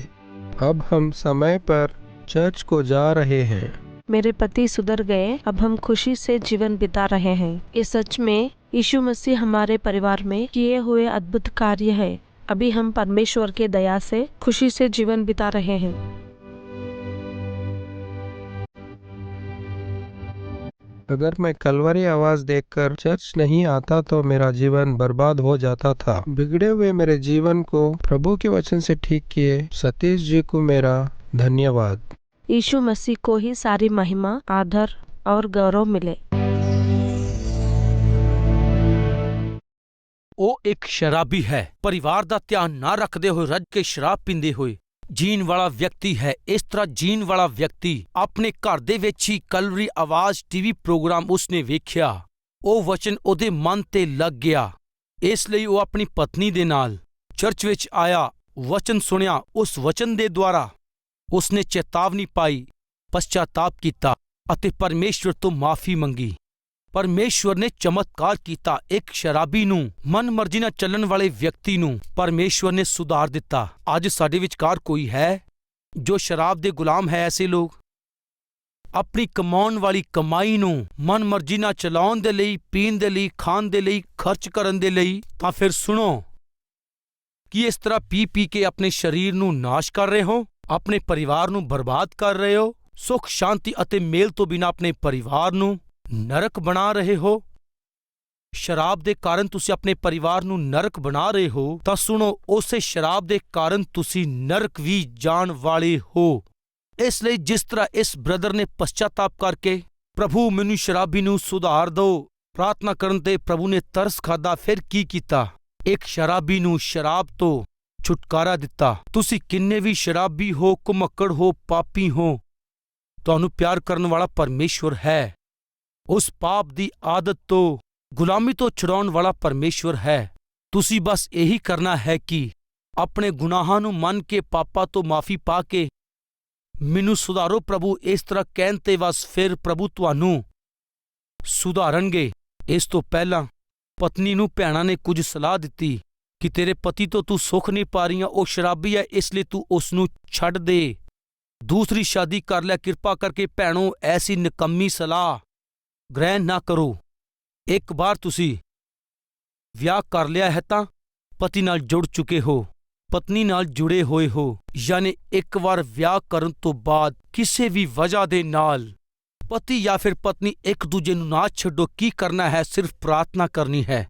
अब हम समय पर चर्च को जा रहे हैं। मेरे पति सुधर गए अब हम खुशी से जीवन बिता रहे हैं। ये सच में यीशु मसीह हमारे परिवार में किए हुए अद्भुत कार्य है। अभी हम परमेश्वर के दया से खुशी से जीवन बिता रहे हैं। अगर मैं कलवरी आवाज़ देखकर चर्च नहीं आता तो मेरा जीवन बर्बाद हो जाता था। बिगड़े हुए मेरे जीवन को प्रभु के वचन से ठीक किए सतीश जी को मेरा धन्यवाद यीशु मसीह को ही सारी महिमा आदर और गौरव मिले ਉਹ ਇੱਕ ਸ਼ਰਾਬੀ ਹੈ ਪਰਿਵਾਰ ਦਾ ਧਿਆਨ ਨਾ ਰੱਖਦੇ ਹੋਏ ਰੱਜ ਕੇ ਸ਼ਰਾਬ ਪੀਂਦੇ ਹੋਏ ਜੀਣ ਵਾਲਾ ਵਿਅਕਤੀ ਹੈ ਇਸ ਤਰ੍ਹਾਂ ਜੀਣ ਵਾਲਾ ਵਿਅਕਤੀ ਆਪਣੇ ਘਰ ਦੇ ਵਿੱਚ ਹੀ ਕਲਵਰੀ ਆਵਾਜ਼ ਟੀਵੀ ਪ੍ਰੋਗਰਾਮ ਉਸਨੇ ਵੇਖਿਆ ਉਹ ਵਚਨ ਉਹਦੇ ਮਨ ਤੇ ਲੱਗ ਗਿਆ ਇਸ ਲਈ ਉਹ ਆਪਣੀ ਪਤਨੀ ਦੇ ਨਾਲ ਚਰਚ ਵਿੱਚ ਆਇਆ ਵਚਨ ਸੁਣਿਆ ਉਸ ਵਚਨ ਦੇ ਦੁਆਰਾ ਉਸਨੇ ਚੇਤਾਵਨੀ ਪਾਈ ਪਛਤਾਤਾਪ ਕੀਤਾ ਅਤੇ ਪਰਮੇਸ਼ਵਰ ਤੋਂ ਮਾਫੀ ਮੰਗੀ। ਪਰਮੇਸ਼ਵਰ ਨੇ ਚਮਤਕਾਰ ਕੀਤਾ, ਇੱਕ ਸ਼ਰਾਬੀ ਨੂੰ, ਮਨਮਰਜ਼ੀ ਨਾਲ ਚੱਲਣ ਵਾਲੇ ਵਿਅਕਤੀ ਨੂੰ, ਪਰਮੇਸ਼ਵਰ ਨੇ ਸੁਧਾਰ ਦਿੱਤਾ। ਅੱਜ ਸਾਡੇ ਵਿਚਕਾਰ ਕੋਈ ਹੈ ਜੋ ਸ਼ਰਾਬ ਦੇ ਗੁਲਾਮ ਹੈ ਐਸੇ ਲੋਕ? ਆਪਣੀ ਕਮਾਉਣ ਵਾਲੀ ਕਮਾਈ ਨੂੰ, ਮਨਮਰਜ਼ੀ ਨਾਲ ਚਲਾਉਣ ਦੇ ਲਈ, ਪੀਣ ਦੇ ਲਈ, ਖਾਣ ਦੇ ਲਈ, ਖਰਚ ਕਰਨ ਦੇ ਲਈ, ਤਾਂ ਫਿਰ ਸੁਣੋ। ਕੀ ਇਸ ਤਰ੍ਹਾਂ ਪੀ ਪੀ ਕੇ ਆਪਣੇ ਸਰੀਰ ਨੂੰ ਨਾਸ਼ ਕਰ ਰਹੇ ਹੋ? ਆਪਣੇ ਪਰਿਵਾਰ ਨੂੰ ਬਰਬਾਦ ਕਰ ਰਹੇ ਹੋ? ਸੁਖ, ਸ਼ਾਂਤੀ ਅਤੇ ਮੇਲ ਤੋਂ ਬਿਨਾਂ ਆਪਣੇ ਪਰਿਵਾਰ ਨੂੰ ਨਰਕ ਬਣਾ ਰਹੇ ਹੋ? ਸ਼ਰਾਬ ਦੇ ਕਾਰਨ ਤੁਸੀਂ ਆਪਣੇ ਪਰਿਵਾਰ ਨੂੰ ਨਰਕ ਬਣਾ ਰਹੇ ਹੋ, ਤਾਂ ਸੁਣੋ, ਉਸੇ ਸ਼ਰਾਬ ਦੇ ਕਾਰਨ ਤੁਸੀਂ ਨਰਕ ਵੀ ਜਾਣ ਵਾਲੇ ਹੋ। ਇਸ ਲਈ ਜਿਸ ਤਰ੍ਹਾਂ ਇਸ ਬ੍ਰਦਰ ਨੇ ਪਛਤਾਤਾਪ ਕਰਕੇ ਪ੍ਰਭੂ ਮੈਨੂੰ ਸ਼ਰਾਬੀ ਨੂੰ ਸੁਧਾਰ ਦਿਓ ਪ੍ਰਾਰਥਨਾ ਕਰਨ ਤੇ ਪ੍ਰਭੂ ਨੇ ਤਰਸ ਖਾਦਾ ਫਿਰ ਕੀ ਕੀਤਾ? ਇੱਕ ਸ਼ਰਾਬੀ ਨੂੰ ਸ਼ਰਾਬ ਤੋਂ ਛੁਟਕਾਰਾ ਦਿੱਤਾ। ਤੁਸੀਂ ਕਿੰਨੇ ਵੀ ਸ਼ਰਾਬੀ ਹੋ ਕੁਮੱਕੜ ਹੋ, ਪਾਪੀ ਹੋ, ਤੁਹਾਨੂੰ ਪਿਆਰ ਕਰਨ ਵਾਲਾ ਪਰਮੇਸ਼ਵਰ ਹੈ। ਉਸ ਪਾਪ ਦੀ ਆਦਤ ਤੋਂ, ਗੁਲਾਮੀ ਤੋਂ ਛੁਡਾਉਣ ਵਾਲਾ ਪਰਮੇਸ਼ਵਰ ਹੈ। ਤੁਸੀਂ ਬਸ ਇਹੀ ਕਰਨਾ ਹੈ ਕਿ ਆਪਣੇ ਗੁਨਾਹਾਂ ਨੂੰ ਮੰਨ ਕੇ, ਪਾਪਾਂ ਤੋਂ ਮਾਫੀ ਪਾ ਕੇ, ਮੈਨੂੰ ਸੁਧਾਰੋ ਪ੍ਰਭੂ। ਇਸ ਤਰ੍ਹਾਂ ਕਹਿਣ ਤੇ ਬਸ ਫਿਰ ਪ੍ਰਭੂ ਤੁਹਾਨੂੰ ਸੁਧਾਰਨਗੇ। ਇਸ ਤੋਂ ਪਹਿਲਾਂ ਪਤਨੀ ਨੂੰ ਭੈਣਾਂ ਨੇ ਕੁਝ ਸਲਾਹ ਦਿੱਤੀ। ਕਿ ਤੇਰੇ ਪਤੀ ਤੋਂ ਤੂੰ ਸੁੱਖ ਨਹੀਂ ਪਾ ਰਹੀਆਂ, ਉਹ ਸ਼ਰਾਬੀ ਹੈ ਇਸ ਲਈ ਤੂੰ ਉਸ ਨੂੰ ਛੱਡ ਦੇ। ਦੂਸਰੀ ਸ਼ਾਦੀ ਕਰ ਲੈ, ਕਿਰਪਾ ਕਰਕੇ ਭੈਣੋ, ਐਸੀ ਨਿਕੰਮੀ ਸਲਾਹ। ਗ੍ਰਹਿਣ ਨਾ ਕਰੋ। ਇੱਕ ਵਾਰ ਤੁਸੀਂ ਵਿਆਹ ਕਰ ਲਿਆ ਹੈ ਤਾਂ ਪਤੀ ਨਾਲ ਜੁੜ ਚੁੱਕੇ ਹੋ, ਪਤਨੀ ਨਾਲ ਜੁੜੇ ਹੋਏ ਹੋ। ਯਾਨੀ ਇੱਕ ਵਾਰ ਵਿਆਹ ਕਰਨ ਤੋਂ ਬਾਅਦ ਕਿਸੇ ਵੀ ਵਜ੍ਹਾ ਦੇ ਨਾਲ ਪਤੀ ਜਾਂ ਫਿਰ ਪਤਨੀ ਇੱਕ ਦੂਜੇ ਨੂੰ ਨਾ ਛੱਡੋ, ਕੀ ਕਰਨਾ ਹੈ, ਸਿਰਫ ਪ੍ਰਾਰਥਨਾ ਕਰਨੀ ਹੈ।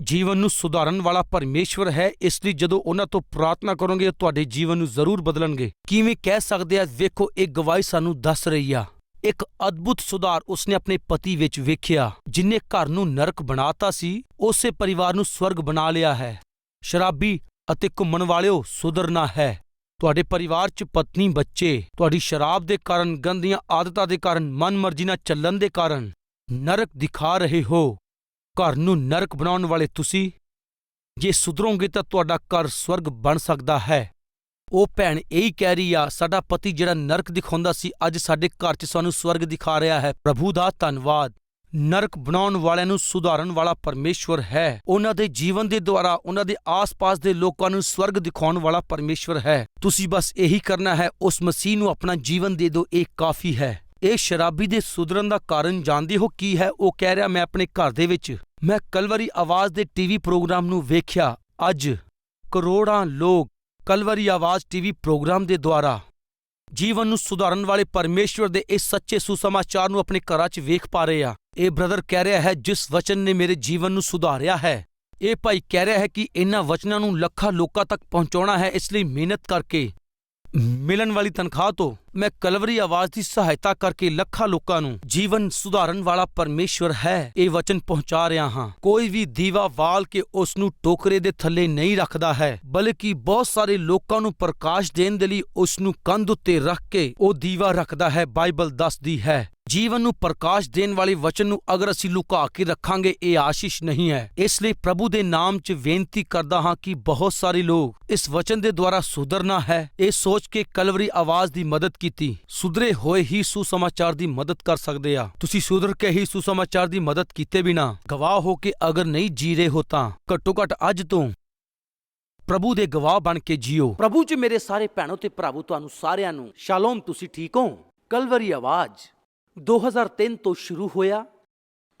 ਜੀਵਨ ਨੂੰ ਸੁਧਾਰਨ ਵਾਲਾ ਪਰਮੇਸ਼ਵਰ ਹੈ, ਇਸ ਲਈ ਜਦੋਂ ਉਹਨਾਂ ਤੋਂ ਪ੍ਰਾਰਥਨਾ ਕਰੋਗੇ ਤੁਹਾਡੇ ਜੀਵਨ ਨੂੰ ਜ਼ਰੂਰ ਬਦਲਣਗੇ। ਕਿਵੇਂ ਕਹਿ ਸਕਦੇ ਆ, ਵੇਖੋ, ਇਹ ਗਵਾਹੀ ਸਾਨੂੰ ਦੱਸ ਰਹੀ ਆ। ਇੱਕ ਅਦਭੁਤ ਸੁਧਾਰ ਉਸਨੇ ਆਪਣੇ ਪਤੀ ਵਿੱਚ ਵੇਖਿਆ, ਜਿਨੇ ਘਰ ਨੂੰ ਨਰਕ ਬਣਾਤਾ ਸੀ, ਉਸੇ ਪਰਿਵਾਰ ਨੂੰ ਸਵਰਗ ਬਣਾ ਲਿਆ ਹੈ। ਸ਼ਰਾਬੀ ਅਤੇ ਘੁੰਮਣ ਵਾਲਿਓ ਸੁਧਰਨਾ ਹੈ। ਤੁਹਾਡੇ ਪਰਿਵਾਰ 'ਚ ਪਤਨੀ, ਬੱਚੇ, ਤੁਹਾਡੀ ਸ਼ਰਾਬ ਦੇ ਕਾਰਨ, ਗੰਦੀਆਂ ਆਦਤਾਂ ਦੇ ਕਾਰਨ, ਮਨਮਰਜ਼ੀ ਨਾਲ ਚੱਲਣ ਦੇ ਕਾਰਨ ਨਰਕ ਦਿਖਾ ਰਹੇ ਹੋ। ਘਰ ਨੂੰ ਨਰਕ ਬਣਾਉਣ ਵਾਲੇ ਤੁਸੀਂ? ਜੇ ਸੁਧਰੋਗੇ ਤਾਂ ਤੁਹਾਡਾ ਘਰ ਸਵਰਗ ਬਣ ਸਕਦਾ ਹੈ। ਉਹ ਭੈਣ ਇਹੀ ਕਹਿ ਰਹੀ ਆ, ਸਾਡਾ ਪਤੀ ਜਿਹੜਾ ਨਰਕ ਦਿਖਾਉਂਦਾ ਸੀ, ਅੱਜ ਸਾਡੇ ਘਰ 'ਚ ਸਾਨੂੰ ਸਵਰਗ ਦਿਖਾ ਰਿਹਾ ਹੈ। ਪ੍ਰਭੂ ਦਾ ਧੰਨਵਾਦ। ਨਰਕ ਬਣਾਉਣ ਵਾਲਿਆਂ ਨੂੰ ਸੁਧਾਰਨ ਵਾਲਾ ਪਰਮੇਸ਼ਵਰ ਹੈ। ਉਹਨਾਂ ਦੇ ਜੀਵਨ ਦੇ ਦੁਆਰਾ ਉਹਨਾਂ ਦੇ ਆਸ-ਪਾਸ ਦੇ ਲੋਕਾਂ ਨੂੰ ਸਵਰਗ ਦਿਖਾਉਣ ਵਾਲਾ ਪਰਮੇਸ਼ਵਰ ਹੈ। ਤੁਸੀਂ ਬਸ ਇਹੀ ਕਰਨਾ ਹੈ, ਉਸ ਮਸੀਹ ਨੂੰ ਆਪਣਾ ਜੀਵਨ ਦੇ ਦਿਓ, ਇਹ ਕਾਫੀ ਹੈ। ਇਹ ਸ਼ਰਾਬੀ ਦੇ ਸੁਧਰਨ ਦਾ ਕਾਰਨ ਜਾਣਦੇ ਹੋ ਕੀ ਹੈ? ਉਹ ਕਹਿ ਰਿਹਾ, ਮੈਂ ਆਪਣੇ ਘਰ ਦੇ ਵਿੱਚ, ਮੈਂ ਕਲਵਰੀ ਆਵਾਜ਼ ਦੇ ਟੀਵੀ ਪ੍ਰੋਗਰਾਮ ਨੂੰ ਵੇਖਿਆ। ਅੱਜ ਕਰੋੜਾਂ ਲੋਕ ਕਲਵਰੀ ਆਵਾਜ਼ ਟੀਵੀ ਪ੍ਰੋਗਰਾਮ ਦੇ ਦੁਆਰਾ ਜੀਵਨ ਨੂੰ ਸੁਧਾਰਨ ਵਾਲੇ ਪਰਮੇਸ਼ਵਰ ਦੇ ਇਸ ਸੱਚੇ ਸੁਸਮਾਚਾਰ ਨੂੰ ਆਪਣੇ ਘਰਾਂ 'ਚ ਵੇਖ ਪਾ ਰਹੇ ਆ। ਇਹ ਬ੍ਰਦਰ ਕਹਿ ਰਿਹਾ ਹੈ, ਜਿਸ ਵਚਨ ਨੇ ਮੇਰੇ ਜੀਵਨ ਨੂੰ ਸੁਧਾਰਿਆ ਹੈ, ਇਹ ਭਾਈ ਕਹਿ ਰਿਹਾ ਹੈ ਕਿ ਇਹਨਾਂ ਵਚਨਾਂ ਨੂੰ ਲੱਖਾਂ ਲੋਕਾਂ ਤੱਕ ਪਹੁੰਚਾਉਣਾ ਹੈ, ਇਸ ਲਈ ਮਿਹਨਤ ਕਰਕੇ ਮਿਲਣ ਵਾਲੀ ਤਨਖਾਹ ਤੋਂ ਮੈਂ ਕਲਵਰੀ ਆਵਾਜ਼ ਦੀ ਸਹਾਇਤਾ ਕਰਕੇ ਲੱਖਾਂ ਲੋਕਾਂ ਨੂੰ ਜੀਵਨ ਸੁਧਾਰਨ ਵਾਲਾ ਪਰਮੇਸ਼ਵਰ ਹੈ, ਇਹ ਵਚਨ ਪਹੁੰਚਾ ਰਿਹਾ ਹਾਂ। ਕੋਈ ਵੀ ਦੀਵਾ ਵਾਲ ਕੇ ਉਸ ਨੂੰ ਟੋਕਰੇ ਦੇ ਥੱਲੇ ਨਹੀਂ ਰੱਖਦਾ ਹੈ, ਬਲਕਿ ਬਹੁਤ ਸਾਰੇ ਲੋਕਾਂ ਨੂੰ ਪ੍ਰਕਾਸ਼ ਦੇਣ ਦੇ ਲਈ ਉਸ ਨੂੰ ਕੰਧ ਉੱਤੇ ਰੱਖ ਕੇ ਉਹ ਦੀਵਾ ਰੱਖਦਾ ਹੈ, ਬਾਈਬਲ ਦੱਸਦੀ ਹੈ। ਜੀਵਨ ਨੂੰ ਪ੍ਰਕਾਸ਼ ਦੇਣ ਵਾਲੇ ਵਚਨ ਨੂੰ ਅਗਰ ਅਸੀਂ ਲੁਕਾ ਕੇ ਰੱਖਾਂਗੇ, ਇਹ ਆਸ਼ੀਸ਼ ਨਹੀਂ ਹੈ। ਇਸ ਲਈ ਪ੍ਰਭੂ ਦੇ ਨਾਮ 'ਚ ਬੇਨਤੀ ਕਰਦਾ ਹਾਂ ਕਿ ਬਹੁਤ ਸਾਰੇ ਲੋਕ ਇਸ ਵਚਨ ਦੇ ਦੁਆਰਾ ਸੁਧਰਨਾ ਹੈ। ਇਹ ਸੋਚ ਕੇ ਕਲਵਰੀ ਆਵਾਜ਼ ਦੀ ਮਦਦ ਕੀਤੀ। ਸੁਧਰੇ ਹੋਏ ਹੀ ਸੁਸਮਾਚਾਰ ਦੀ ਮਦਦ ਕਰ ਸਕਦੇ ਆ। ਤੁਸੀਂ ਸੁਧਰ ਕੇ ਹੀ ਸੁਸਮਾਚਾਰ ਦੀ ਮਦਦ ਕੀਤੇ ਬਿਨਾ ਗਵਾਹ ਹੋ ਕੇ ਅਗਰ ਨਹੀਂ ਜੀ ਰਹੇ ਹੋ ਤਾਂ ਘੱਟੋ ਘੱਟ ਅੱਜ ਤੋਂ ਪ੍ਰਭੂ ਦੇ ਗਵਾਹ ਬਣ ਕੇ ਜੀਓ। ਪ੍ਰਭੂ ਚ ਮੇਰੇ ਸਾਰੇ ਭੈਣੋ ਤੇ ਭਰਾਵੋ, ਤੁਹਾਨੂੰ ਸਾਰਿਆਂ ਨੂੰ ਸ਼ਾਲੋਮ, ਤੁਸੀਂ ਠੀਕ ਹੋ? ਕਲਵਰੀ ਆਵਾਜ਼। 2003 ਤੋਂ ਸ਼ੁਰੂ ਹੋਇਆ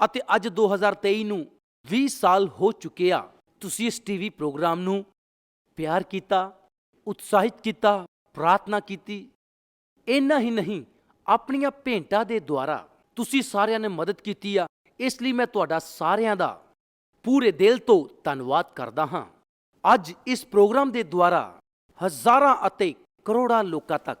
ਅਤੇ ਅੱਜ 2023 ਨੂੰ 20 ਸਾਲ ਹੋ ਚੁੱਕੇ ਆ। ਤੁਸੀਂ ਇਸ ਟੀਵੀ ਪ੍ਰੋਗਰਾਮ ਨੂੰ ਪਿਆਰ ਕੀਤਾ, ਉਤਸ਼ਾਹਿਤ ਕੀਤਾ, ਪ੍ਰਾਰਥਨਾ ਕੀਤੀ। ਇੰਨਾ ਹੀ ਨਹੀਂ, ਆਪਣੀਆਂ ਭੇਂਟਾਂ ਦੇ ਦੁਆਰਾ ਤੁਸੀਂ ਸਾਰਿਆਂ ਨੇ ਮਦਦ ਕੀਤੀ ਆ। ਇਸ ਲਈ ਮੈਂ ਤੁਹਾਡਾ ਸਾਰਿਆਂ ਦਾ ਪੂਰੇ ਦਿਲ ਤੋਂ ਧੰਨਵਾਦ ਕਰਦਾ ਹਾਂ। ਅੱਜ ਇਸ ਪ੍ਰੋਗਰਾਮ ਦੇ ਦੁਆਰਾ ਹਜ਼ਾਰਾਂ ਅਤੇ ਕਰੋੜਾਂ ਲੋਕਾਂ ਤੱਕ